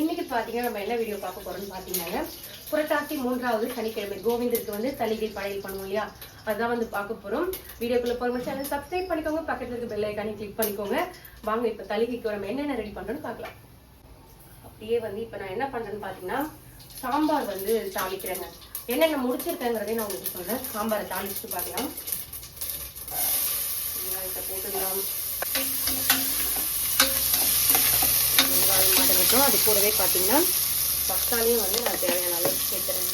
இன்னைக்கு பார்த்தீங்கன்னா நம்ம என்ன வீடியோ பார்க்க போறோம்னு பார்த்தீங்கன்னா புரட்டாசி மூன்றாவது சனிக்கிழமை கோவிந்தருக்கு வந்து தலிகை படையல் பண்ணுவோம் இல்லையா? அதுதான் வந்து பார்க்க போறோம். வீடியோக்குள்ள போகிற சேனல் சப்ஸ்கிரைப் பண்ணிக்கோங்க. பக்கத்துல இருக்க பெல் ஐக்கானே கிளிக் பண்ணிக்கோங்க. வாங்க இப்போ தலிகைக்கு நம்ம என்னென்ன ரெடி பண்றோம்னு பார்க்கலாம். அப்படியே வந்து இப்போ நான் என்ன பண்றேன்னு பார்த்தீங்கன்னா சாம்பார் வந்து தாளிக்கிறேங்க. என்னென்ன முடிச்சிருக்கேங்கிறதே நான் உங்களுக்கு சொல்றேன். சாம்பாரை தாளிச்சுட்டு பார்க்கலாம் வெங்காயத்தை போட்டுக்கலாம் வெங்காயம் அது கூடவே பார்த்தீங்கன்னா தக்காளியும் வந்து நான் தேவையான அளவுக்கு சேர்த்துறேன்.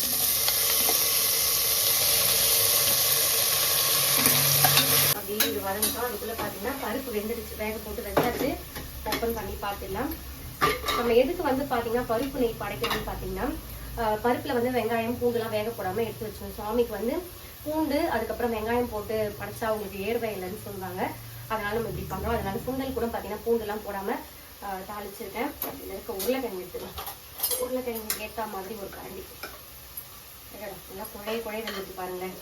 அப்படியே இது வதங்கட்டும். அதுக்குள்ளே பார்த்தீங்கன்னா பருப்பு வெந்துடுச்சு. வேக போட்டு வெந்தாச்சு. ஓப்பன் பண்ணி பார்த்துடலாம். நம்ம எதுக்கு வந்து பார்த்தீங்கன்னா பருப்பு நெய் படைக்கிறதுன்னு பார்த்தீங்கன்னா பருப்பில் வந்து வெங்காயம் பூண்டுலாம் வேக போடாமல் எடுத்து வச்சுக்கணும் சுவாமிக்கு வந்து பூண்டு அதுக்கப்புறம் வெங்காயம் போட்டு படைச்சா அவங்களுக்கு ஏர்வை இல்லைன்னு சொல்லுவாங்க. அதனால நம்ம இப்படி பண்ணுறோம் அதனால சுண்டல் கூட பார்த்தீங்கன்னா பூண்டுலாம் போடாமல் தாளிச்சிருக்கேன். இதில் இருக்க உருளைக்கிழங்கு எடுத்துக்கலாம் உருளைக்கிழங்கு ஏற்ற மாதிரி ஒரு கரண்டி. நல்லா குழைய குழைய வந்துட்டு பாருங்களேன்.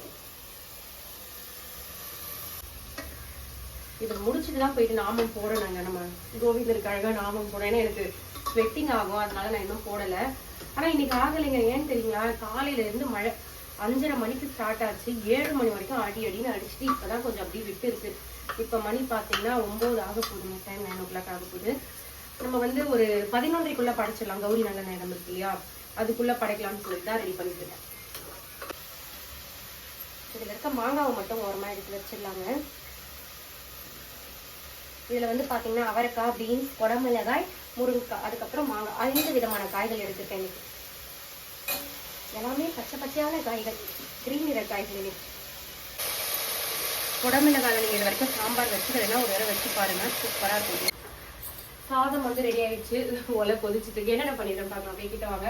இது முடிச்சுட்டு தான் போயிட்டு நாமம் போடணுங்க நம்ம கோவிந்தருக்கு அழகா நாமம் போட ஏன்னா எனக்கு ஸ்வெட்டிங் ஆகும் அதனால நான் இன்னும் போடலை. ஆனா இன்னைக்கு ஆகலைங்க. ஏன்னு தெரியுங்களா? காலையில இருந்து மழை. அஞ்சரை மணிக்கு ஸ்டார்ட் ஆச்சு. ஏழு மணி வரைக்கும் அடி அடின்னு அடிச்சுட்டு இப்பதான் கொஞ்சம் அப்படியே விட்டு இருக்கு இப்ப மணி பாத்தீங்கன்னா ஒம்பது ஆக போகுதுங்க. டைம் நைன் ஓ கிளாக் ஆக போகுது. நம்ம வந்து ஒரு பதினொன்றைக்குள்ள படைச்சிடலாம். கௌரி நல்ல நேரம் இருக்கு இல்லையா? அதுக்குள்ள படைக்கலாம்னு சொல்லிட்டு தான் ரெடி பண்ணிட்டு இருக்கேன். இதுல இருக்க மாங்காவை மட்டும் ஓரமா எடுத்து வச்சிடலாங்க. இதுல வந்து பாத்தீங்கன்னா அவரைக்காய் பீன்ஸ் குடமிளகாய் முருங்கைக்காய் அதுக்கப்புறம் மாங்காய் ஐந்து விதமான காய்கள் எடுத்துருக்கேன் இன்னைக்கு. எல்லாமே பச்சை பச்சையான காய்கள் கிரீன் நிற காய்கள் இன்னைக்கு குடமிளகாய் நீங்க இது வரைக்கும் சாம்பார் வச்சுக்கிறேன்னா ஒரு தடவை வச்சு பாருங்க. சூப்பரா இருக்கும். சாதம் வந்து ரெடி ஆயிடுச்சு. ஒலை கொதிச்சுட்டு இருக்கு. என்னென்ன பண்ணிடுறேன் பார்க்கலாம் அப்படியே கிட்ட வாங்க.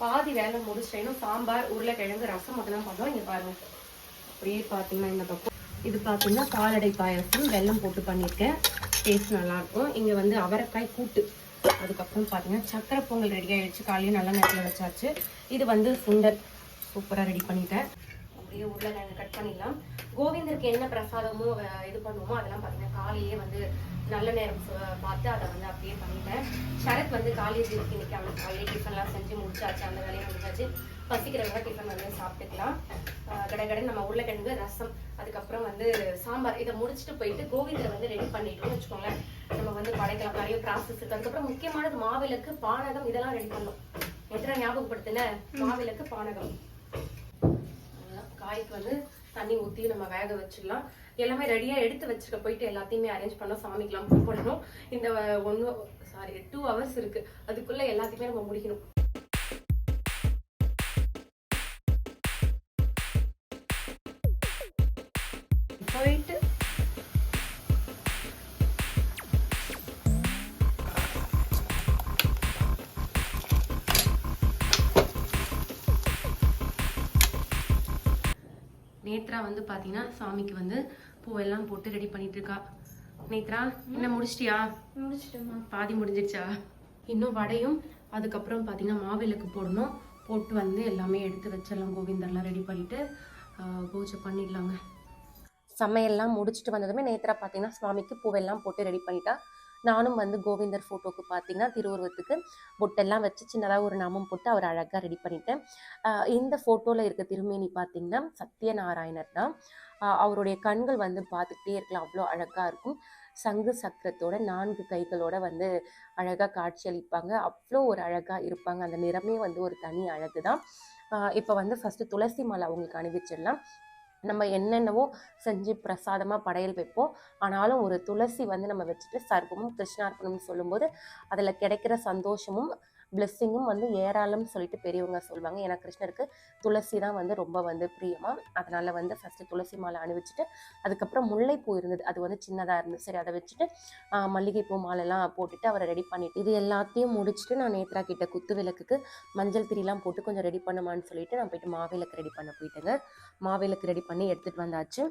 பாதி வேலை முடிச்சிட்டேனும் சாம்பார் உருளைக்கிழங்கு ரசம் அதெல்லாம் பண்ணோம் இங்க பாருங்க. அப்படியே பார்த்தீங்கன்னா இந்த பக்கம். இது பார்த்தீங்கன்னா காலடை பாயசம். வெல்லம் போட்டு பண்ணியிருக்கேன். டேஸ்ட் நல்லா இருக்கும் இங்க வந்து அவரைக்காய் கூட்டு. அதுக்கப்புறம் பார்த்தீங்கன்னா சக்கரை பொங்கல் ரெடி ஆயிடுச்சு. காலையில் நல்ல நேரத்தில் வச்சாச்சு. இது வந்து சுண்டல். சூப்பராக ரெடி பண்ணிட்டேன். அப்படியே உருளைக்கிழங்கு கட் பண்ணிடலாம். கோவிந்தருக்கு என்ன பிரசாதமோ இது பண்ணுவோமோ அதெல்லாம் பார்த்தீங்கன்னா காலையிலேயே வந்து நல்ல நேரம் பார்த்து அதை வந்து அப்படியே பண்ணிட்டேன். சரத் வந்து காலேஜ் இருக்கு இன்னைக்கு அவனுக்கு காலையில டிஃபன்லாம் செஞ்சு முடிச்சாச்சு. அந்த வேலையை முடிச்சாச்சு. பசிக்கிறவங்க டிஃபன் வந்து சாப்பிட்டுக்கலாம். கடகடன்னு நம்ம உருளைக்கிழங்கு ரசம் அதுக்கப்புறம் வந்து சாம்பார் இதை முடிச்சுட்டு போயிட்டு கோவிந்தரை வந்து ரெடி பண்ணிட்டோம்னு வச்சுக்கோங்களேன். நம்ம வந்து படைக்கலாம். நிறைய ப்ராசஸ் இருக்கு. அதுக்கப்புறம் முக்கியமானது மாவிளக்கு பானகம் இதெல்லாம் ரெடி பண்ணோம் எத்தனை ஞாபகப்படுத்தின? மாவிளக்கு பானகம். காய்க்கு வந்து தண்ணி ஊத்தி நம்ம வேக வச்சிடலாம். எல்லாமே ரெடியா எடுத்து வச்சுக்க போயிட்டு எல்லாத்தையுமே அரேஞ்ச் பண்ணோம் சாமிக்கெலாம் பூ பண்ணணும் இந்த ஒன்று சாரி டூ ஹவர்ஸ் இருக்கு. அதுக்குள்ள எல்லாத்தையுமே நம்ம முடிக்கணும். போயிட்டு நேத்ரா வந்து பாத்தீங்கன்னா சாமிக்கு வந்து பூவெல்லாம் போட்டு ரெடி பண்ணிட்டு இருக்கா நேத்ரா என்ன முடிச்சிட்டியா? முடிச்சிட்டோமா பாதி முடிஞ்சிருச்சா இன்னும் வடையும் அதுக்கப்புறம் பாத்தீங்கன்னா மாவிளக்கு போடணும். போட்டு வந்து எல்லாமே எடுத்து வச்சிடலாம். கோவிந்தர்லாம் ரெடி பண்ணிட்டு பூஜை பண்ணிடலாங்க. சமையல்லாம் முடிச்சுட்டு வந்ததுமே நேத்ரா பார்த்தீங்கன்னா சுவாமிக்கு பூவெல்லாம் போட்டு ரெடி பண்ணிட்டா. நானும் வந்து கோவிந்தர் ஃபோட்டோக்கு பார்த்தீங்கன்னா திருவுருவத்துக்கு பொட்டெல்லாம் வச்சு சின்னதாக ஒரு நாமம் போட்டு அவர் அழகாக ரெடி பண்ணிட்டேன். இந்த ஃபோட்டோவில் இருக்க திருமேனி பார்த்தீங்கன்னா சத்யநாராயணர் தான். அவருடைய கண்கள் வந்து பார்த்துக்கிட்டே இருக்கலாம் அவ்வளோ அழகாக இருக்கும். சங்கு சக்கரத்தோட நான்கு கைகளோட வந்து அழகாக காட்சியளிப்பாங்க அவ்வளோ ஒரு அழகாக இருப்பாங்க. அந்த நிறமே வந்து ஒரு தனி அழகு தான் இப்போ வந்து ஃபஸ்ட்டு துளசி மாலை அவங்களுக்கு அணிவிச்சிடலாம். நம்ம என்னென்னவோ செஞ்சு பிரசாதமாக படையல் வைப்போம். ஆனாலும் ஒரு துளசி வந்து நம்ம வச்சுட்டு சர்ப்பமும் கிருஷ்ணார்ப்பணம்னு சொல்லும்போது அதில் கிடைக்கிற சந்தோஷமும் பிளெஸ்ஸிங்கும் வந்து ஏராளம்னு சொல்லிட்டு பெரியவங்க சொல்லுவாங்க. ஏன்னா கிருஷ்ணருக்கு துளசி தான் வந்து ரொம்ப வந்து பிரியமா. அதனால வந்து ஃபஸ்ட்டு துளசி மாலை அணிவிச்சிட்டு அதுக்கப்புறம் முல்லைப்பூ இருந்தது. அது வந்து சின்னதாக இருந்தது. சரி அதை வச்சுட்டு மல்லிகைப்பூ மாலைலாம் போட்டுட்டு அவரை ரெடி பண்ணிட்டு இது எல்லாத்தையும் முடிச்சுட்டு நான் நேத்ரா கிட்ட குத்து விளக்குக்கு மஞ்சள் திரிலாம் போட்டு கொஞ்சம் ரெடி பண்ணுமான்னு சொல்லிட்டு நான் போயிட்டு மாவிளக்கு ரெடி பண்ண போயிட்டேங்க. மாவிளக்கு ரெடி பண்ணி எடுத்துகிட்டு வந்தாச்சு.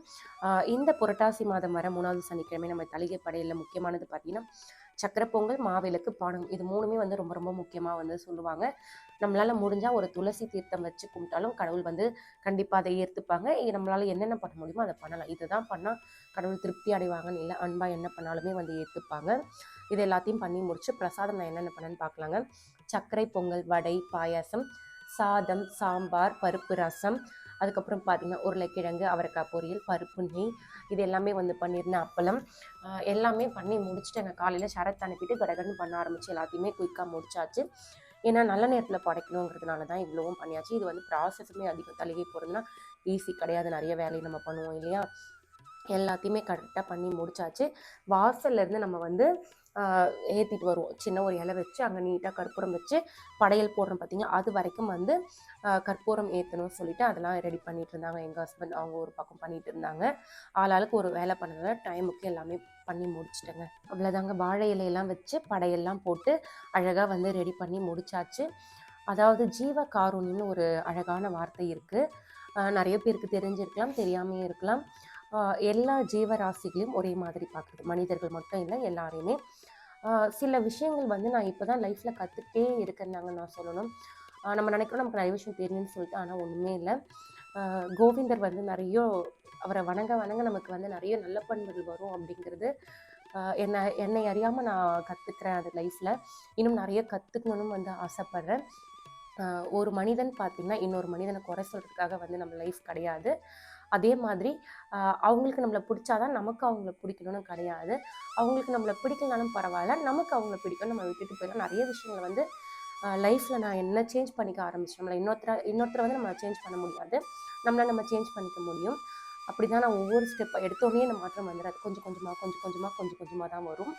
இந்த புரட்டாசி மாதம் வர மூணாவது சனிக்கிழமை நம்ம தலிகை படையில் முக்கியமானது பார்த்தீங்கன்னா சக்கரை பொங்கல் மாவிளக்கு பானம் இது மூணுமே வந்து ரொம்ப ரொம்ப முக்கியமாக வந்து சொல்லுவாங்க. நம்மளால் முடிஞ்சால் ஒரு துளசி தீர்த்தம் வச்சு கும்பிட்டாலும் கடவுள் வந்து கண்டிப்பாக அதை ஏற்றுப்பாங்க நம்மளால் என்னென்ன பண்ண முடியுமோ அதை பண்ணலாம். இதுதான் பண்ணால் கடவுள் திருப்தி அடைவாங்கன்னு இல்லை அன்பாக என்ன பண்ணாலுமே வந்து ஏற்றுப்பாங்க இது எல்லாத்தையும் பண்ணி முடிச்சு பிரசாதம் நான் என்னென்ன பண்ணேன்னு பார்க்கலாங்க சர்க்கரை பொங்கல் வடை பாயாசம் சாதம் சாம்பார் பருப்பு ரசம் அதுக்கப்புறம் பார்த்தீங்கன்னா உருளைக்கிழங்கு அவரைக்காய் பொரியல் பருப்பு நெய் இது எல்லாமே வந்து பண்ணியிருந்தேன் அப்பளம். எல்லாமே பண்ணி முடிச்சுட்டு நான் காலையில் சரத் அனுப்பிட்டு கடகடன்னு பண்ண ஆரம்பிச்சு எல்லாத்தையுமே குயிக்காக முடிச்சாச்சு. ஏன்னா நல்ல நேரத்தில் படைக்கணுங்கிறதுனால தான் இவ்வளவும் பண்ணியாச்சு. இது வந்து ப்ராசஸுமே அதிகம். தழுகி போகிறதுனா ஈஸி கிடையாது. நிறைய வேலையை நம்ம பண்ணுவோம் இல்லையா? எல்லாத்தையுமே கரெக்டாக பண்ணி முடிச்சாச்சு. வாசல்லேருந்து நம்ம வந்து ஏற்றிட்டு வருவோம். சின்ன ஒரு இலை வச்சு அங்கே நீட்டாக கற்பூரம் வச்சு படையல் போடுறோம் பார்த்தீங்க அது வரைக்கும் வந்து கற்பூரம் ஏற்றணும்னு சொல்லிட்டு அதெல்லாம் ரெடி பண்ணிட்டு இருந்தாங்க. எங்கள் ஹஸ்பண்ட் அவங்க ஒரு பக்கம் பண்ணிட்டு இருந்தாங்க. ஆளாளுக்கு ஒரு வேலை பண்ணதால் டைமுக்கு எல்லாமே பண்ணி முடிச்சிட்டேங்க. அவ்வளோதாங்க வாழை இலையெல்லாம் வச்சு படையெல்லாம் போட்டு அழகாக வந்து ரெடி பண்ணி முடிச்சாச்சு. அதாவது ஜீவ காருண்யம்னு ஒரு அழகான வார்த்தை இருக்குது நிறைய பேருக்கு தெரிஞ்சிருக்கலாம் தெரியாமே இருக்கலாம். எல்லா ஜீவராசிகளையும் ஒரே மாதிரி பார்க்குறது. மனிதர்கள் மட்டும் இல்லை எல்லாரையுமே சில விஷயங்கள் வந்து நான் இப்போ தான் லைஃப்பில் கற்றுக்கிட்டே இருக்கிறேன்னாங்க நான் சொல்லணும். நம்ம நினைக்கிறோம் நமக்கு நிறைய விஷயம் தெரியும்னு சொல்லிட்டு ஆனால் ஒன்றுமே இல்லை. கோவிந்தர் வந்து நிறைய அவரை வணங்க வணங்க நமக்கு வந்து நிறைய நல்ல பண்புகள் வரும் அப்படிங்கிறது என்னை என்னை அறியாமல் நான் கற்றுக்கிறேன் அது லைஃப்பில் இன்னும் நிறைய கற்றுக்கணும்னு வந்து ஆசைப்பட்றேன். ஒரு மனிதன் பார்த்திங்கன்னா இன்னொரு மனிதனை குறை சொல்கிறதுக்காக வந்து நம்ம லைஃப் கிடையாது. அதே மாதிரி அவங்களுக்கு நம்மளை பிடிச்சாதான் நமக்கு அவங்கள பிடிக்கணும்னு கிடையாது. அவங்களுக்கு நம்மளை பிடிக்கலனாலும் பரவாயில்ல நமக்கு அவங்கள பிடிக்கும் நம்ம விட்டுட்டு போயிடலாம். நிறைய விஷயங்களை வந்து லைஃப்பில் நான் என்ன சேஞ்ச் பண்ணிக்க ஆரம்பிச்சேன் நம்மளை இன்னொருத்தர இன்னொருத்தரை வந்து நம்ம சேஞ்ச் பண்ண முடியாது. நம்மளை நம்ம சேஞ்ச் பண்ணிக்க முடியும். அப்படி தான் நான் ஒவ்வொரு ஸ்டெப்பை எடுத்தோடனே இந்த மாற்றம் வந்துடாது கொஞ்சம் கொஞ்சமாக கொஞ்சம் கொஞ்சமாக கொஞ்சம் கொஞ்சமாக தான் வரும்.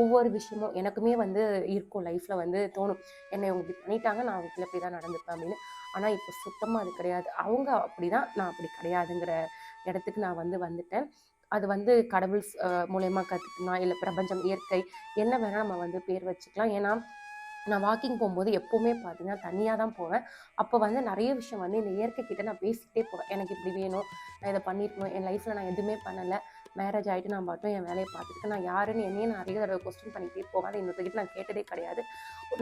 ஒவ்வொரு விஷயமும் எனக்குமே வந்து இருக்கும் லைஃப்பில் வந்து தோணும். என்னை இவங்க இப்படி பண்ணிட்டாங்க நான் அவங்களுக்குள்ள இப்படி தான் நடந்துப்பேன் அப்படின்னு. ஆனால் இப்போ சுத்தமாக அது கிடையாது. அவங்க அப்படி தான் நான் அப்படி கிடையாதுங்கிற இடத்துக்கு நான் வந்து வந்துட்டேன். அது வந்து கடவுள் மூலயமா கற்றுக்கலாம் இல்லை பிரபஞ்சம் இயற்கை என்ன வேணால் நம்ம வந்து பேர் வச்சுக்கலாம். ஏன்னா நான் வாக்கிங் போகும்போது எப்போவுமே பார்த்தீங்கன்னா தனியாக தான் போவேன். அப்போ வந்து நிறைய விஷயம் வந்து இந்த இயற்கை கிட்ட நான் பேசிக்கிட்டே போவேன். எனக்கு இப்படி வேணும் நான் இதை பண்ணியிருக்கணும் என் லைஃப்பில் நான் எதுவுமே பண்ணலை. மேரேஜ் ஆகிட்டு நான் மட்டும் என் வேலையை பார்த்துட்டு நான் யாருன்னு என்னையே நான் அதிக தடவை கொஸ்டின் பண்ணிக்கிட்டே போவேன் அதை நான் கேட்டதே கிடையாது.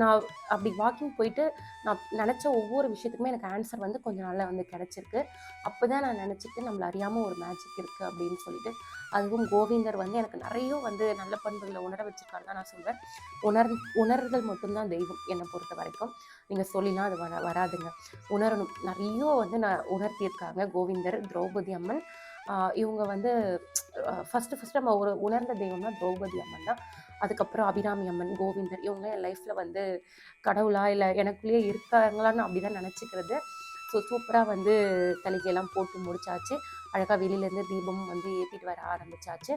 நான் அப்படி வாக்கிங் போயிட்டு நான் நினச்ச ஒவ்வொரு விஷயத்துக்குமே எனக்கு ஆன்சர் வந்து கொஞ்சம் நாளில் வந்து கிடச்சிருக்கு. அப்போ தான் நான் நினச்சிட்டு நம்மளை அறியாமல் ஒரு மேஜிக் இருக்குது அப்படின்னு சொல்லிட்டு. அதுவும் கோவிந்தர் வந்து எனக்கு நிறைய வந்து நல்ல பண்புகளை உணர வச்சிருக்காரு தான் நான் சொல்வேன். உணர் உணர்தல் மட்டும்தான் தெய்வம் என்னை பொறுத்த வரைக்கும். நீங்கள் சொல்லிலாம் அது வர வராதுங்க. உணரணும். நிறைய வந்து நான் உணர்த்தியிருக்காங்க கோவிந்தர் திரௌபதி அம்மன் இவங்க வந்து ஃபஸ்ட்டு ஃபஸ்ட்டு நம்ம ஒரு உணர்ந்த தெய்வம்னா திரௌபதி அம்மன் தான். அதுக்கப்புறம் அபிராமி அம்மன் கோவிந்தர் இவங்க என் லைஃப்பில் வந்து கடவுளா இல்லை எனக்குள்ளேயே இருக்காங்களான்னு அப்படி தான் நினச்சிக்கிறது ஸோ சூப்பராக வந்து தலைக்கையெல்லாம் போட்டு முடிச்சாச்சு. அழகாக வெளியிலேருந்து தீபமும் வந்து ஏற்றிட்டு வர ஆரம்பித்தாச்சு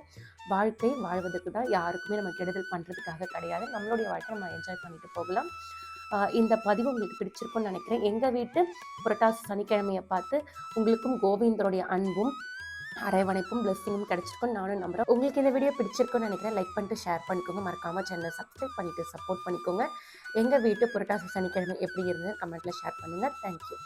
வாழ்க்கை வாழ்வதற்கு தான் யாருக்குமே நம்ம கெடுதல் பண்ணுறதுக்காக கிடையாது. நம்மளுடைய வாழ்க்கை நம்ம என்ஜாய் பண்ணிட்டு போகலாம். இந்த பதிவு உங்களுக்கு பிடிச்சிருக்கும்னு நினைக்கிறேன். எங்கள் வீட்டு புரட்டாசி சனிக்கிழமையை பார்த்து உங்களுக்கும் கோவிந்தருடைய அன்பும் அரவணைப்பும் பிளஸ்ஸிங்கும் கிடைச்சிருக்கும் நானும் நம்புறேன். உங்களுக்கு இந்த வீடியோ பிடிச்சிருக்கும்னு நினைக்கிறேன் லைக் பண்ணிட்டு ஷேர் பண்ணிக்கோங்க. மறக்காமல் சேனலை சப்ஸ்கிரைப் பண்ணிட்டு சப்போர்ட் பண்ணிக்கோங்க. எங்கள் வீட்டு புரட்டாசி சனிக்கிழமை எப்படி இருந்தது கமெண்ட்டில் ஷேர் பண்ணுங்கள் தேங்க்யூ